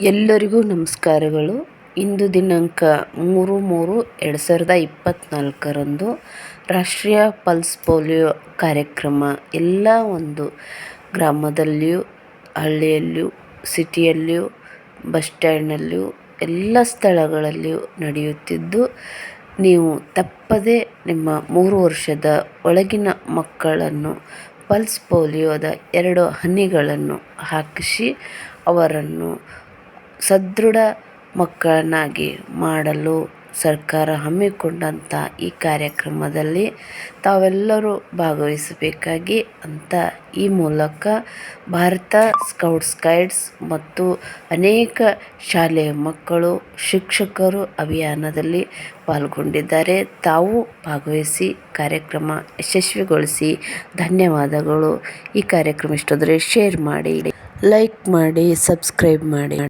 ಎಲ್ಲರಿಗೂ ನಮಸ್ಕಾರಗಳು. ಇಂದು ದಿನಾಂಕ ಮೂರು ಮೂರು ಎರಡು ಸಾವಿರದ ಇಪ್ಪತ್ತ್ನಾಲ್ಕರಂದು ರಾಷ್ಟ್ರೀಯ ಪಲ್ಸ್ ಪೋಲಿಯೋ ಕಾರ್ಯಕ್ರಮ ಎಲ್ಲ ಒಂದು ಗ್ರಾಮದಲ್ಲಿಯೂ, ಹಳ್ಳಿಯಲ್ಲಿಯೂ, ಸಿಟಿಯಲ್ಲಿಯೂ, ಬಸ್ ಸ್ಟ್ಯಾಂಡ್ನಲ್ಲಿಯೂ, ಎಲ್ಲ ಸ್ಥಳಗಳಲ್ಲಿಯೂ ನಡೆಯುತ್ತಿದ್ದು, ನೀವು ತಪ್ಪದೆ ನಿಮ್ಮ ಮೂರು ವರ್ಷದ ಒಳಗಿನ ಮಕ್ಕಳನ್ನು ಪಲ್ಸ್ ಪೋಲಿಯೋದ ಎರಡು ಹನಿಗಳನ್ನು ಹಾಕಿಸಿ ಅವರನ್ನು ಸದೃಢ ಮಕ್ಕಳನ್ನಾಗಿ ಮಾಡಲು ಸರ್ಕಾರ ಹಮ್ಮಿಕೊಂಡಂಥ ಈ ಕಾರ್ಯಕ್ರಮದಲ್ಲಿ ತಾವೆಲ್ಲರೂ ಭಾಗವಹಿಸಬೇಕಾಗಿ ಅಂತ ಈ ಮೂಲಕ ಭಾರತ ಸ್ಕೌಟ್ಸ್ ಗೈಡ್ಸ್ ಮತ್ತು ಅನೇಕ ಶಾಲೆಯ ಮಕ್ಕಳು, ಶಿಕ್ಷಕರು ಅಭಿಯಾನದಲ್ಲಿ ಪಾಲ್ಗೊಂಡಿದ್ದಾರೆ. ತಾವು ಭಾಗವಹಿಸಿ ಕಾರ್ಯಕ್ರಮ ಯಶಸ್ವಿಗೊಳಿಸಿ ಧನ್ಯವಾದಗಳು. ಈ ಕಾರ್ಯಕ್ರಮ ಇಷ್ಟಾದರೆ ಶೇರ್ ಮಾಡಿ, ಲೈಕ್ ಮಾಡಿ, ಸಬ್ಸ್ಕ್ರೈಬ್ ಮಾಡಿ.